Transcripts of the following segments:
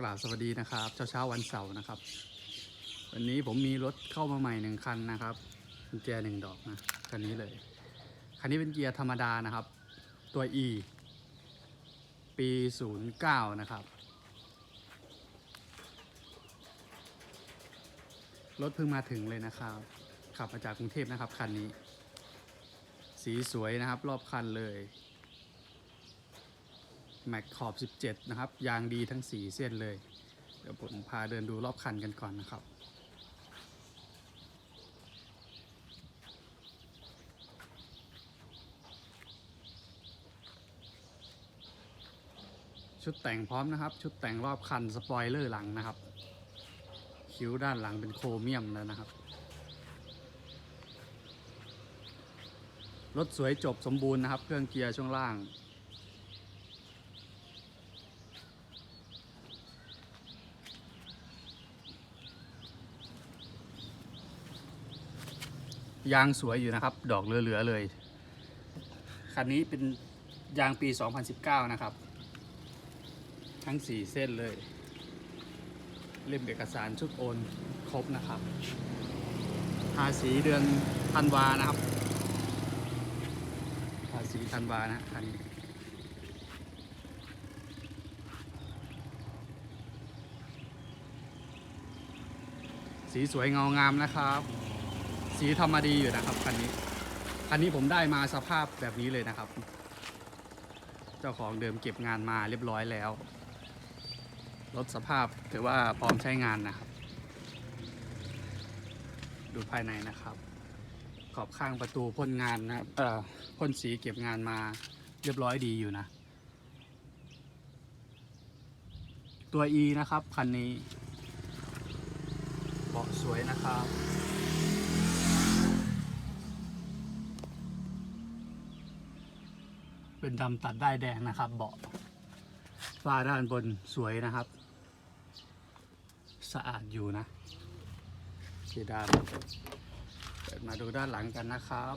กราบสวัสดีนะครับ เช้าเช้าวันเสาร์นะครับ วันนี้ผมมีรถเข้ามาใหม่หนึ่งคันนะครับกุญแจหนึ่งดอกนะคันนี้เลย คันนี้เป็นเกียร์ธรรมดานะครับ ตัว E ปี 09 นะครับ รถเพิ่งมาถึงเลยนะครับ ขับมาจากกรุงเทพนะครับคันนี้ สีสวยนะครับ รอบคันเลย แม็กขอบ 17 นะครับ ยางดีทั้ง 4 เส้นเลย เดี๋ยวผมพาเดินดูรอบคันกันก่อนนะครับ ชุดแต่งพร้อมนะครับ ชุดแต่งรอบคันสปอยเลอร์หลังนะครับ คิ้วด้านหลังเป็นโครเมียมแล้วนะครับ รถสวยจบสมบูรณ์นะครับ เครื่องเกียร์ช่วงล่าง ยางสวยอยู่นะครับ ดอกเหลือๆเลย คันนี้เป็นยางปี 2019 นะครับ ทั้ง 4 เส้นเลย เล่มเอกสารชุดโอนครบนะครับภาษีเดือนธันวานะครับ ภาษีธันวานะคันนี้สีสวยเงางามนะครับ สีทำมาดีอยู่นะครับคันนี้คันนี้ผมได้มาสภาพแบบนี้เลยนะครับ เจ้าของเดิมเก็บงานมาเรียบร้อยแล้วรถสภาพถือว่าพร้อมใช้งานนะครับ ดูภายในนะครับ ขอบข้างประตูพ่นงานนะครับเอ่อพ่นสีเก็บงานมาเรียบร้อยดีอยู่นะ ตัว E นะครับ คันนี้เบาะสวยนะครับ เป็นดำตัดได้แดงนะครับ เบาะฝ้าด้านบนสวยนะครับ สะอาดอยู่นะเพดานเปิดมาดูด้านหลังกันนะครับ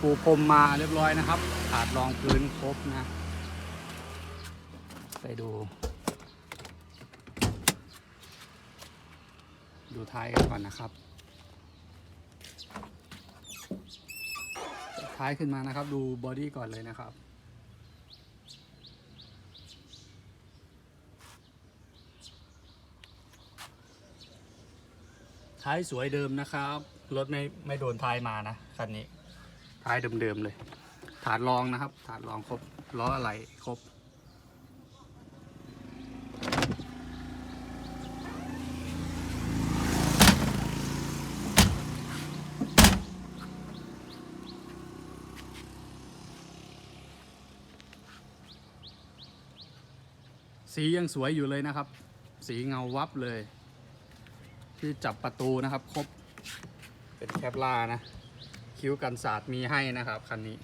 ปูพรมมาเรียบร้อยนะครับขาดรองพื้นครบนะ ไปดู ดูท้ายกันก่อนนะครับ ท้ายขึ้นมานะครับ ดูบอดี้ก่อนเลยนะครับ ท้ายสวยเดิมนะครับ รถไม่ไม่โดนท้ายมานะคันนี้ ท้ายเดิมๆเลยถาดรองนะครับถาดรองครบล้ออะไรครบ สียังสวยอยู่เลยนะครับ สีเงาวับเลย ที่จับประตูนะครับ ครบ เป็นแคปล่านะ คิ้วกันศาสตร์มีให้นะครับคันนี้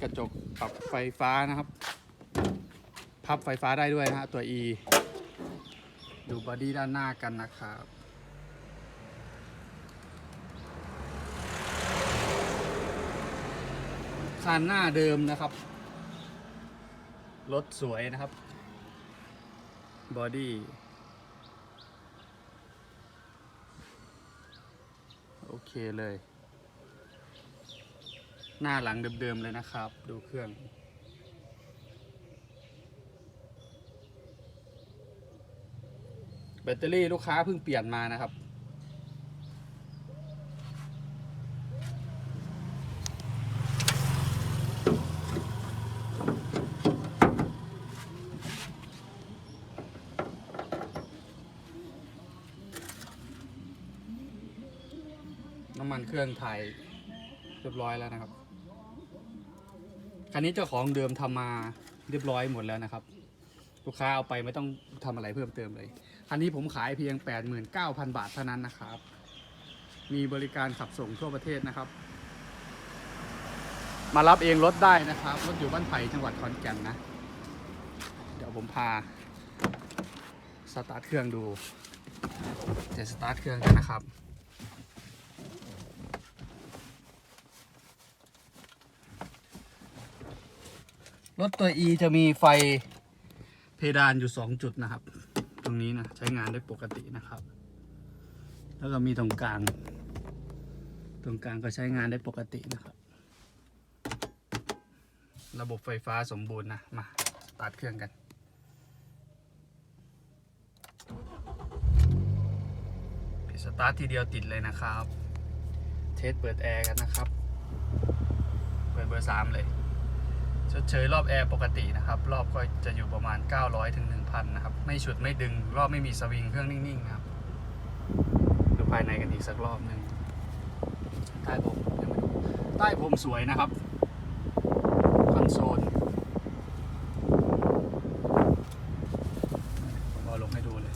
กระจกปรับไฟฟ้านะครับ พับไฟฟ้าได้ด้วยนะฮะตัว E ดูบอดี้ด้านหน้ากันนะครับคันหน้าเดิมนะครับ รถสวยนะครับ บอดี้ โอเคเลย หน้าหลังเดิมๆเลยนะครับ ดูเครื่อง แบตเตอรี่ลูกค้าเพิ่งเปลี่ยนมานะครับ น้ำมันเครื่องไทยเรียบร้อยแล้วนะครับ คันนี้เจ้าของเดิมทำมาเรียบร้อยหมดแล้วนะครับ ลูกค้าเอาไปไม่ต้องทำอะไรเพิ่มเติมเลย คันนี้ผมขายเพียง 89,000 บาทเท่านั้นนะครับ มีบริการขับส่งทั่วประเทศนะครับ มารับเองรถได้นะครับรถอยู่บ้านไผ่จังหวัดขอนแก่นนะ เดี๋ยวผมพาสตาร์ทเครื่องดูเดี๋ยวสตาร์ทเครื่องกันนะครับ รถตัว E จะมีไฟเพดานอยู่ 2 จุดนะครับ ตรงนี้นะใช้งานได้ปกตินะครับ แล้วก็มีตรงกลาง ตรงกลางก็ใช้งานได้ปกตินะครับ ระบบไฟฟ้าสมบูรณ์นะ มาตาร์ทเครื่องกันปิดสตาร์ททีเดียวติดเลยนะครับ เทสเปิดแอร์กันนะครับ เปิดเบอร์สามเลย ชดเชยรอบแอร์ปกตินะครับ รอบก็จะอยู่ประมาณ 900ถึง1,000 นะครับ ไม่ฉุดไม่ดึง รอบไม่มีสวิงเครื่องนิ่งๆครับดูภายในกันอีกสักรอบหนึ่งใต้ผมยังไม่ดูใต้ผมสวยนะครับ คอนโซลผมเอาลงให้ดูเลย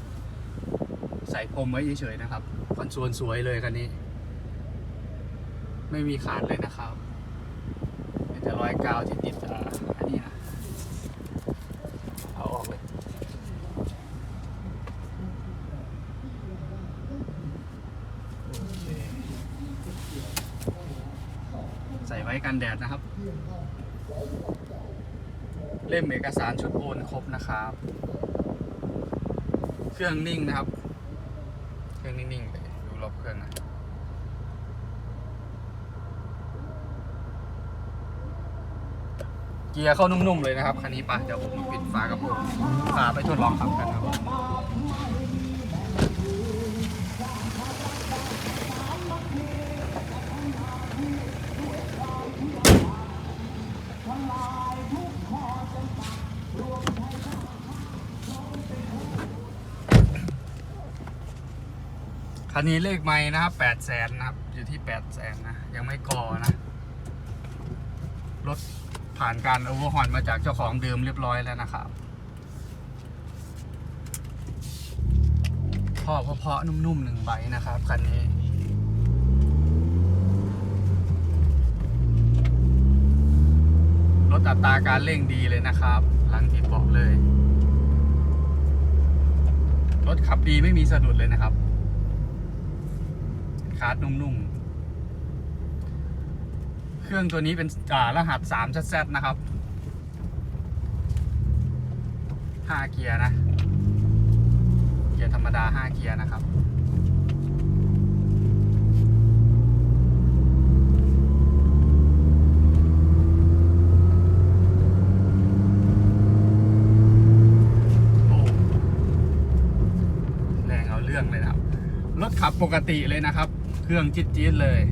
ใส่พรมไว้เฉยๆนะครับ คอนโซลสวยเลยคันนี้ ไม่มีขาดเลยนะครับ แต่รอยกาวที่ติดอ่าอันนี้นะเอาออกเลยใส่ไว้กันแดดนะครับ เล่มเอกสารชุดโอนครบนะครับ เครื่องนิ่งนะครับ เครื่องนิ่งๆดูรอบเครื่องนะ เกียร์เข้านุ่มๆเลยนะครับคันนี้ปะเดี๋ยวผมมาปิดฝากระโปรงพาไปทดลองขับกันครับคันนี้เลขไม้นะครับแปดแสนนะครับ อยู่ที่แปดแสนนะ ยังไม่กอนะ รถ ผ่านการโอเวอร์ฮอนมาจากเจ้าของเดิมเรียบร้อยแล้วนะครับพ่อเพาะๆนุ่มๆหนึ่งใบนะครับคันนี้รถอัตราการเร่งดีเลยนะครับหลังติดบอกเลย รถขับดีไม่มีสะดุดเลยนะครับคาร์ดนุ่มๆ เครื่องตัวนี้เป็นอ่ารหัส3 z z นะครับ5เกียร์นะ เกียร์ธรรมดา 5 เกียร์นะครับแรงเอาเรื่องเลยนะครับ รถขับปกติเลยนะครับ เครื่องจี๊ดๆเลย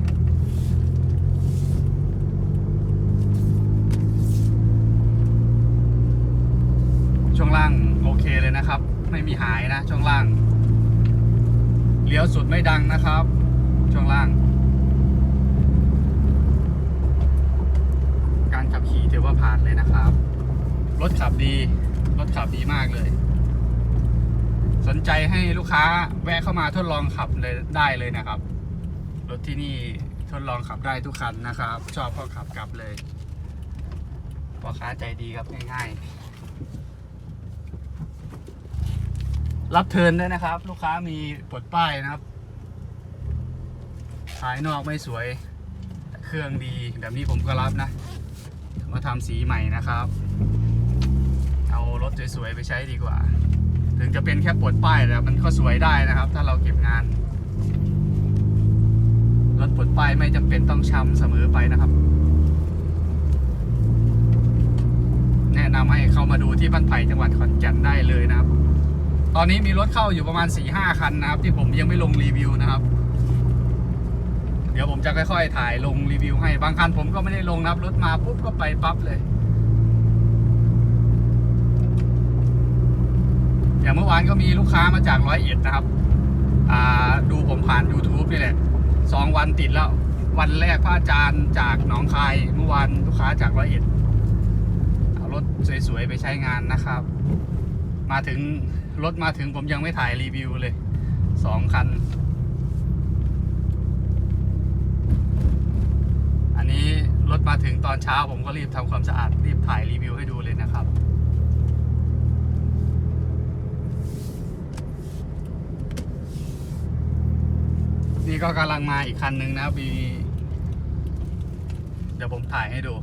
ช่วงล่างโอ เคเลยนะครับ ไม่มีหายนะ ช่วงล่าง เลี้ยวสุดไม่ดังนะครับ ช่วงล่าง การขับขี่ถือว่าผ่านเลยนะครับ รถขับดี รถขับดีมากเลย สนใจให้ลูกค้าแวะเข้ามาทดลองขับเลยได้เลยนะครับ รถที่นี่ทดลองขับได้ทุกคันนะครับ ชอบก็ขับกลับเลยพ่อค้าใจดีครับง่ายๆ รับเทิร์นด้วยนะครับ ลูกค้ามีปลดป้ายนะครับภายนอกไม่สวย เครื่องดีแบบนี้ผมก็รับนะ มาทำสีใหม่นะครับ เอารถสวยๆไปใช้ดีกว่า ถึงจะเป็นแค่ปลดป้ายแต่มันก็สวยได้นะครับ ถ้าเราเก็บงาน รถปลดป้ายไม่จำเป็นต้องช้ำเสมอไปนะครับ แนะนำให้เข้ามาดูที่บ้านไผ่จังหวัดขอนแก่นได้เลยนะครับ ตอนนี้มีรถเข้าอยู่ประมาณ4ี่ห้าคันนะครับ ที่ผมยังไม่ลงรีวิวนะครับ เดี๋ยวผมจะค่อยๆ ถ่ายลงรีวิวให้ บางคันผมก็ไม่ได้ลงนะครับ รถมาปุ๊บก็ไปปั๊บเลย อย่างเมื่อวานก็มีลูกค้ามาจากร้อยเอ็ดนะครับ อ่าดูผมผ่าน YouTube นี่แหละสองวันติดแล้ว วันแรกพระอาจารย์จากหนองคาย เมื่อวานลูกค้าจากร้อยเอ็ดเอารถสวยๆไปใช้งานนะครับ มาถึง รถมาถึงผมยังไม่ถ่ายรีวิวเลยสองคัน อันนี้รถมาถึงตอนเช้าผมก็รีบทำความสะอาด รีบถ่ายรีวิวให้ดูเลยนะครับ นี่ก็กำลังมาอีกคันหนึ่งนะบีเดี๋ยวผมถ่ายให้ดู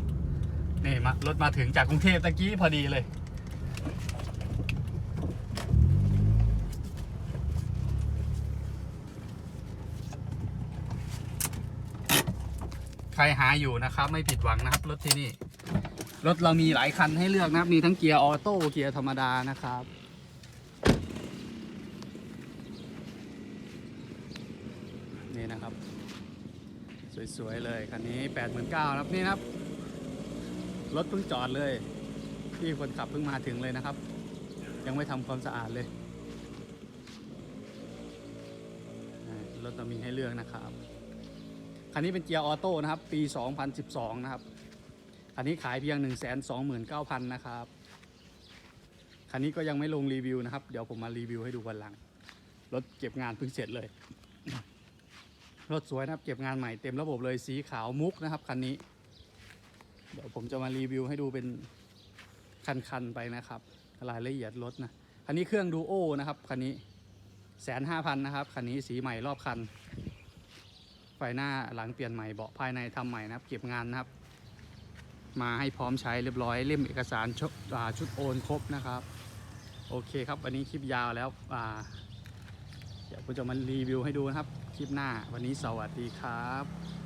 นี่มารถมาถึงจากกรุงเทพตะกี้พอดีเลย รหาอยู่นะครับ ไม่ผิดหวังนะครับ รถที่นี่ รถเรามีหลายคันให้เลือกนะครับ มีทั้งเกียร์ออโต้เกียร์ธรรมดานะครับนี่นะครับ สวยๆเลยคันนี้8 9 0 0 0ครับนี่นะครับ รถเพิ่งจอดเลยพี่คนขับเพิ่งมาถึงเลยนะครับ ยังไม่ทำความสะอาดเลยรถเรามีให้เลือกนะครับ คันนี้เป็นเกียร์ออโต้นะครับ ปี 2012 นะครับคันนี้ขายเพียง 129,000 นะครับ คันนี้ก็ยังไม่ลงรีวิวนะครับ เดี๋ยวผมมารีวิวให้ดูวันหลัง รถเก็บงานเพิ่งเสร็จเลย รถสวยนะครับ เก็บงานใหม่เต็มระบบเลย สีขาวมุกนะครับคันนี้ เดี๋ยวผมจะมารีวิวให้ดูเป็นคันๆไปนะครับ รายละเอียดรถนะ คันนี้เครื่องดูโอนะครับคันนี้แสนห้าพันนะครับ คันนี้สีใหม่รอบคัน หน้าหลังเปลี่ยนใหม่เบาะภายในทำใหม่นะครับ เก็บงานนะครับ มาให้พร้อมใช้เรียบร้อยเล่มเอกสารชุดอ่าชุดโอนครบนะครับ โอเคครับวันนี้คลิปยาวแล้วอ่าเดี๋ยวผมจะมารีวิวให้ดูนะครับ คลิปหน้าวันนี้สวัสดีครับ